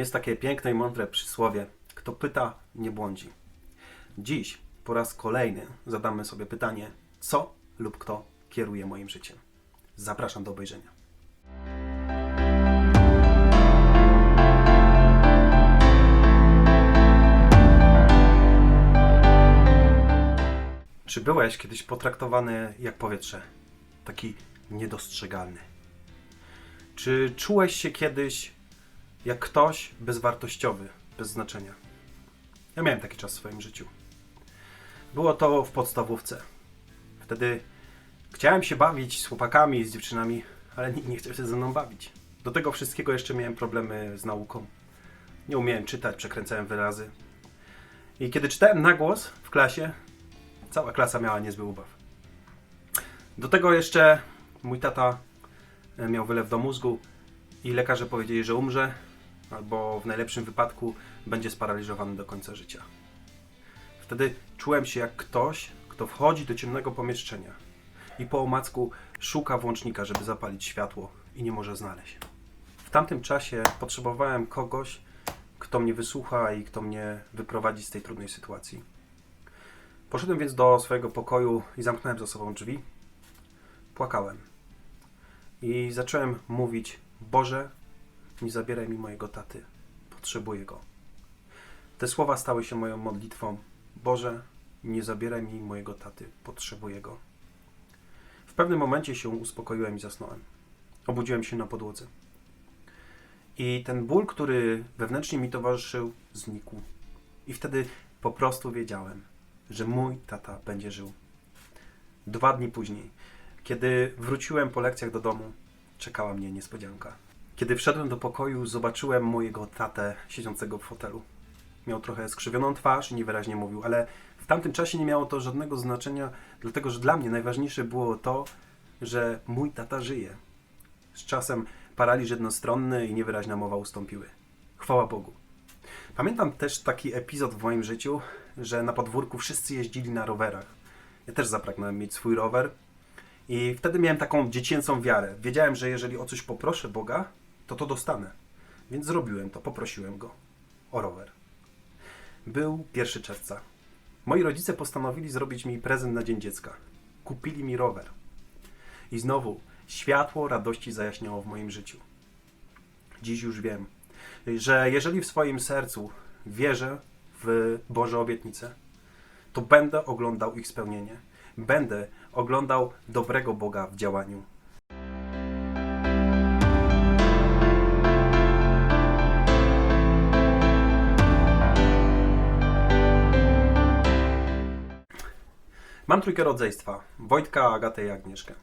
Jest takie piękne i mądre przysłowie: kto pyta, nie błądzi. Dziś po raz kolejny zadamy sobie pytanie: co lub kto kieruje moim życiem? Zapraszam do obejrzenia. Czy byłeś kiedyś potraktowany jak powietrze? Taki niedostrzegalny. Czy czułeś się kiedyś jak ktoś bezwartościowy, bez znaczenia? Ja miałem taki czas w swoim życiu. Było to w podstawówce. Wtedy chciałem się bawić z chłopakami, z dziewczynami, ale nikt nie chciał się ze mną bawić. Do tego wszystkiego jeszcze miałem problemy z nauką. Nie umiałem czytać, przekręcałem wyrazy. I kiedy czytałem na głos w klasie, cała klasa miała niezły ubaw. Do tego jeszcze mój tata e, miał wylew do mózgu i lekarze powiedzieli, że umrze, albo w najlepszym wypadku będzie sparaliżowany do końca życia. Wtedy czułem się jak ktoś, kto wchodzi do ciemnego pomieszczenia i po omacku szuka włącznika, żeby zapalić światło i nie może znaleźć. W tamtym czasie potrzebowałem kogoś, kto mnie wysłucha i kto mnie wyprowadzi z tej trudnej sytuacji. Poszedłem więc do swojego pokoju i zamknąłem za sobą drzwi. Płakałem. I zacząłem mówić: Boże, nie zabieraj mi mojego taty. Potrzebuję go. Te słowa stały się moją modlitwą. Boże, nie zabieraj mi mojego taty. Potrzebuję go. W pewnym momencie się uspokoiłem i zasnąłem. Obudziłem się na podłodze. I ten ból, który wewnętrznie mi towarzyszył, znikł. I wtedy po prostu wiedziałem, że mój tata będzie żył. Dwa dni później, kiedy wróciłem po lekcjach do domu, czekała mnie niespodzianka. Kiedy wszedłem do pokoju, zobaczyłem mojego tatę siedzącego w fotelu. Miał trochę skrzywioną twarz i niewyraźnie mówił, ale w tamtym czasie nie miało to żadnego znaczenia, dlatego że dla mnie najważniejsze było to, że mój tata żyje. Z czasem paraliż jednostronny i niewyraźna mowa ustąpiły. Chwała Bogu. Pamiętam też taki epizod w moim życiu, że na podwórku wszyscy jeździli na rowerach. Ja też zapragnąłem mieć swój rower i wtedy miałem taką dziecięcą wiarę. Wiedziałem, że jeżeli o coś poproszę Boga, to to dostanę. Więc zrobiłem to, poprosiłem Go o rower. Był 1 czerwca. Moi rodzice postanowili zrobić mi prezent na Dzień Dziecka. Kupili mi rower. I znowu światło radości zajaśniało w moim życiu. Dziś już wiem, że jeżeli w swoim sercu wierzę w Boże obietnice, to będę oglądał ich spełnienie. Będę oglądał dobrego Boga w działaniu. Mam trójkę rodzeństwa: Wojtka, Agatę i Agnieszkę.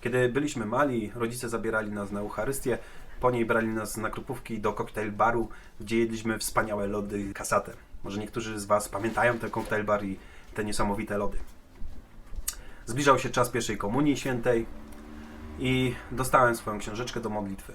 Kiedy byliśmy mali, rodzice zabierali nas na Eucharystię, po niej brali nas na krupówki do koktajl baru, gdzie jedliśmy wspaniałe lody kasatę. Może niektórzy z Was pamiętają ten koktajl bar i te niesamowite lody. Zbliżał się czas pierwszej komunii świętej i dostałem swoją książeczkę do modlitwy.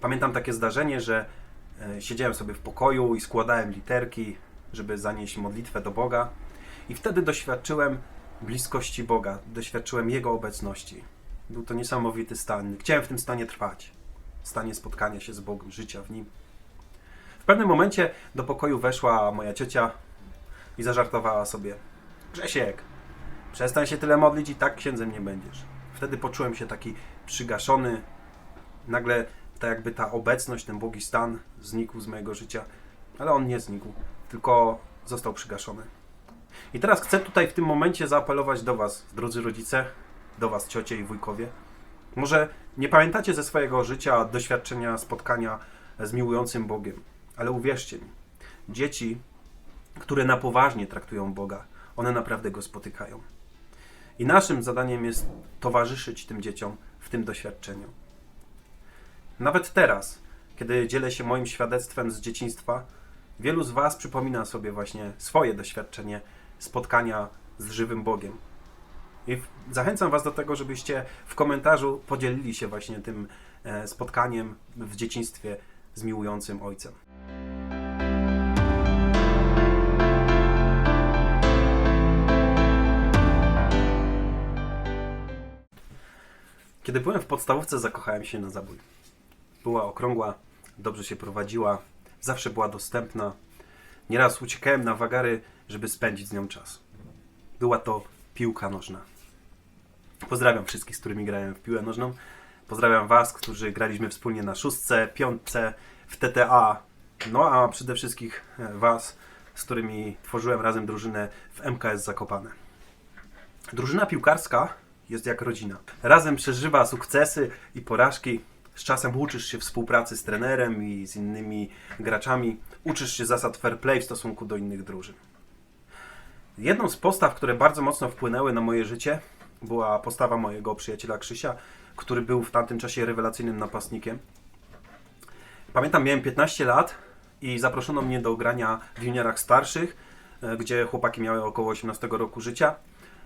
Pamiętam takie zdarzenie, że e, siedziałem sobie w pokoju i składałem literki, żeby zanieść modlitwę do Boga. I wtedy doświadczyłem bliskości Boga, doświadczyłem Jego obecności. Był to niesamowity stan. Chciałem w tym stanie trwać. Stanie spotkania się z Bogiem, życia w Nim. W pewnym momencie do pokoju weszła moja ciocia i zażartowała sobie: Grzesiek, przestań się tyle modlić i tak księdzem nie będziesz. Wtedy poczułem się taki przygaszony. Nagle tak jakby ta obecność, ten błogi stan znikł z mojego życia. Ale on nie znikł, tylko został przygaszony. I teraz chcę tutaj w tym momencie zaapelować do Was, drodzy rodzice, do Was, ciocie i wujkowie. Może nie pamiętacie ze swojego życia doświadczenia spotkania z miłującym Bogiem, ale uwierzcie mi, dzieci, które na poważnie traktują Boga, one naprawdę go spotykają. I naszym zadaniem jest towarzyszyć tym dzieciom w tym doświadczeniu. Nawet teraz, kiedy dzielę się moim świadectwem z dzieciństwa, wielu z Was przypomina sobie właśnie swoje doświadczenie spotkania z żywym Bogiem. I zachęcam Was do tego, żebyście w komentarzu podzielili się właśnie tym e, spotkaniem w dzieciństwie z miłującym Ojcem. Kiedy byłem w podstawówce, zakochałem się na zabój. Była okrągła, dobrze się prowadziła, zawsze była dostępna. Nieraz uciekałem na wagary, żeby spędzić z nią czas. Była to piłka nożna. Pozdrawiam wszystkich, z którymi grałem w piłę nożną. Pozdrawiam Was, którzy graliśmy wspólnie na szóstce, piątce, w TTA. No a przede wszystkim e, Was, z którymi tworzyłem razem drużynę w MKS Zakopane. Drużyna piłkarska jest jak rodzina. Razem przeżywa sukcesy i porażki. Z czasem uczysz się współpracy z trenerem i z innymi graczami. Uczysz się zasad fair play w stosunku do innych drużyn. Jedną z postaw, które bardzo mocno wpłynęły na moje życie, była postawa mojego przyjaciela Krzysia, który był w tamtym czasie rewelacyjnym napastnikiem. Pamiętam, miałem 15 lat i zaproszono mnie do grania w juniorach starszych, e, gdzie chłopaki miały około 18 roku życia.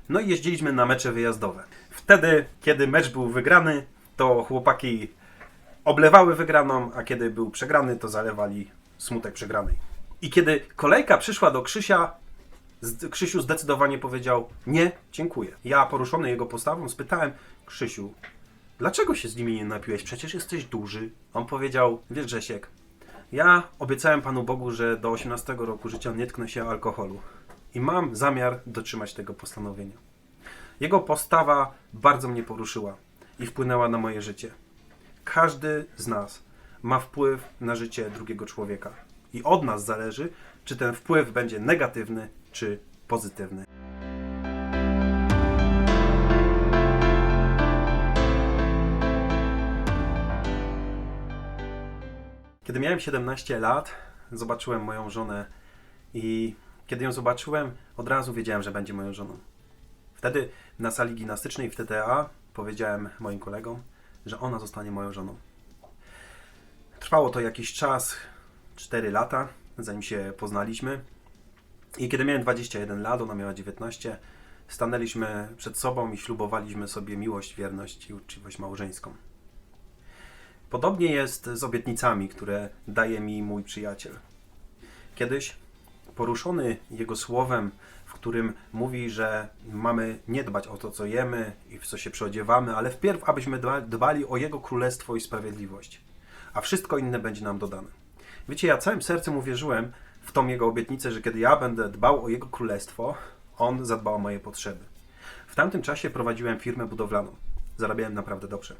No i jeździliśmy na mecze wyjazdowe. Wtedy, kiedy mecz był wygrany, to chłopaki oblewały wygraną, a kiedy był przegrany, to zalewali smutek przegranej. I kiedy kolejka przyszła do Krzysia, Krzysiu zdecydowanie powiedział: Nie, dziękuję. Ja, poruszony jego postawą, spytałem: Krzysiu, dlaczego się z nimi nie napiłeś? Przecież jesteś duży. On powiedział: Wiesz, Grzesiek, ja obiecałem Panu Bogu, że do 18 roku życia nie tknę się alkoholu. I mam zamiar dotrzymać tego postanowienia. Jego postawa bardzo mnie poruszyła i wpłynęła na moje życie. Każdy z nas ma wpływ na życie drugiego człowieka. I od nas zależy, czy ten wpływ będzie negatywny, czy pozytywny. Kiedy miałem 17 lat, zobaczyłem moją żonę i kiedy ją zobaczyłem, od razu wiedziałem, że będzie moją żoną. Wtedy na sali gimnastycznej w TTA powiedziałem moim kolegom, że ona zostanie moją żoną. Trwało to jakiś czas, 4 lata, zanim się poznaliśmy. I kiedy miałem 21 lat, ona miała 19, stanęliśmy przed sobą i ślubowaliśmy sobie miłość, wierność i uczciwość małżeńską. Podobnie jest z obietnicami, które daje mi mój przyjaciel. Kiedyś, poruszony jego słowem, w którym mówi, że mamy nie dbać o to, co jemy i w co się przeodziewamy, ale wpierw, abyśmy dba- dbali o Jego królestwo i sprawiedliwość, a wszystko inne będzie nam dodane. Wiecie, ja całym sercem uwierzyłem w tą Jego obietnicę, że kiedy ja będę dbał o Jego królestwo, On zadba o moje potrzeby. W tamtym czasie prowadziłem firmę budowlaną. Zarabiałem naprawdę dobrze.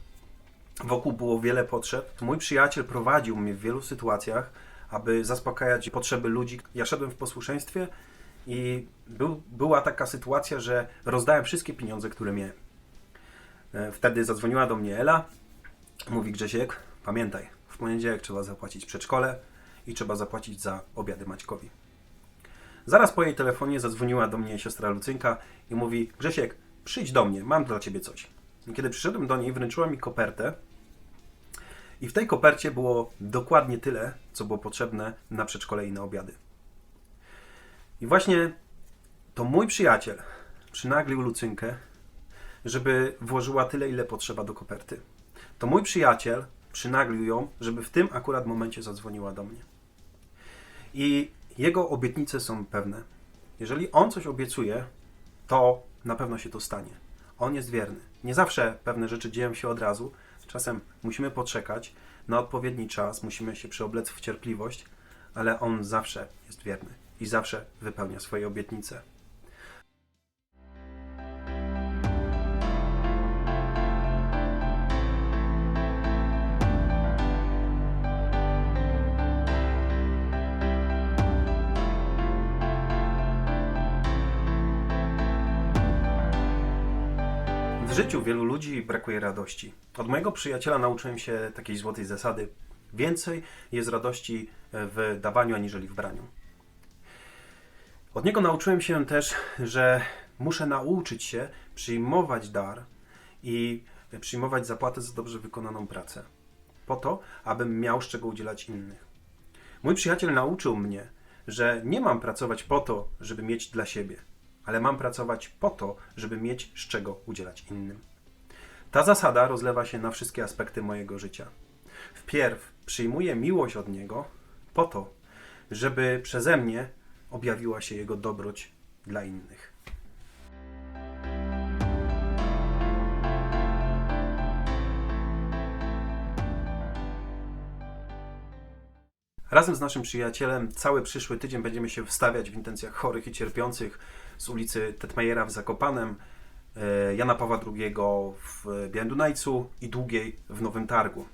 Wokół było wiele potrzeb. Mój przyjaciel prowadził mnie w wielu sytuacjach, aby zaspokajać potrzeby ludzi. Ja szedłem w posłuszeństwie i był, była taka sytuacja, że rozdałem wszystkie pieniądze, które miałem. E, Wtedy zadzwoniła do mnie Ela. Mówi Grzesiek, pamiętaj, w poniedziałek trzeba zapłacić przedszkole i trzeba zapłacić za obiady Maćkowi. Zaraz po jej telefonie zadzwoniła do mnie siostra Lucynka i mówi: Grzesiek, przyjdź do mnie, mam dla ciebie coś. I kiedy przyszedłem do niej, wręczyła mi kopertę. I w tej kopercie było dokładnie tyle, co było potrzebne na przedszkole i na obiady. I właśnie to mój przyjaciel przynaglił Lucynkę, żeby włożyła tyle, ile potrzeba do koperty. To mój przyjaciel przynaglił ją, żeby w tym akurat momencie zadzwoniła do mnie. I jego obietnice są pewne. Jeżeli on coś obiecuje, to na pewno się to stanie. On jest wierny. Nie zawsze pewne rzeczy dzieją się od razu. Czasem musimy poczekać na odpowiedni czas, musimy się przeoblec w cierpliwość, ale on zawsze jest wierny i zawsze wypełnia swoje obietnice. Życiu wielu ludzi brakuje radości. Od mojego przyjaciela nauczyłem się takiej złotej zasady: więcej jest radości w dawaniu aniżeli w braniu. Od niego nauczyłem się też, że muszę nauczyć się przyjmować dar i przyjmować zapłatę za dobrze wykonaną pracę, po to, abym miał z czego udzielać innych. Mój przyjaciel nauczył mnie, że nie mam pracować po to, żeby mieć dla siebie, ale mam pracować po to, żeby mieć z czego udzielać innym. Ta zasada rozlewa się na wszystkie aspekty mojego życia. Wpierw przyjmuję miłość od Niego po to, żeby przeze mnie objawiła się Jego dobroć dla innych. Razem z naszym przyjacielem cały przyszły tydzień będziemy się wstawiać w intencjach chorych i cierpiących z ulicy Tetmajera w Zakopanem, e, Jana Pawła II w Białym i Długiej w Nowym Targu.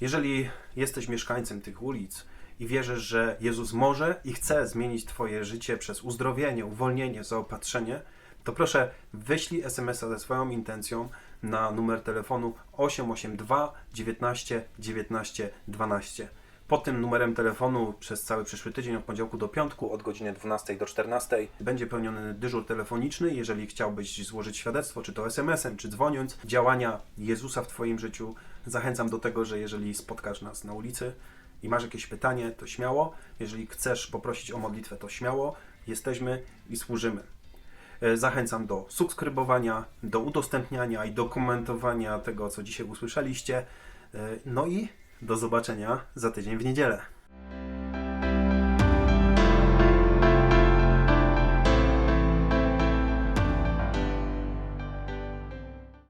Jeżeli jesteś mieszkańcem tych ulic i wierzysz, że Jezus może i chce zmienić Twoje życie przez uzdrowienie, uwolnienie, zaopatrzenie, to proszę wyślij SMS-a ze swoją intencją na numer telefonu 882 19 19 12. Pod tym numerem telefonu przez cały przyszły tydzień od poniedziałku do piątku od godziny 12 do 14 będzie pełniony dyżur telefoniczny. Jeżeli chciałbyś złożyć świadectwo, czy to SMS-em, czy dzwoniąc, działania Jezusa w Twoim życiu, zachęcam do tego, że jeżeli spotkasz nas na ulicy i masz jakieś pytanie, to śmiało. Jeżeli chcesz poprosić o modlitwę, to śmiało. Jesteśmy i służymy. E, Zachęcam do subskrybowania, do udostępniania i do komentowania tego, co dzisiaj usłyszeliście. E, No i do zobaczenia za tydzień w niedzielę.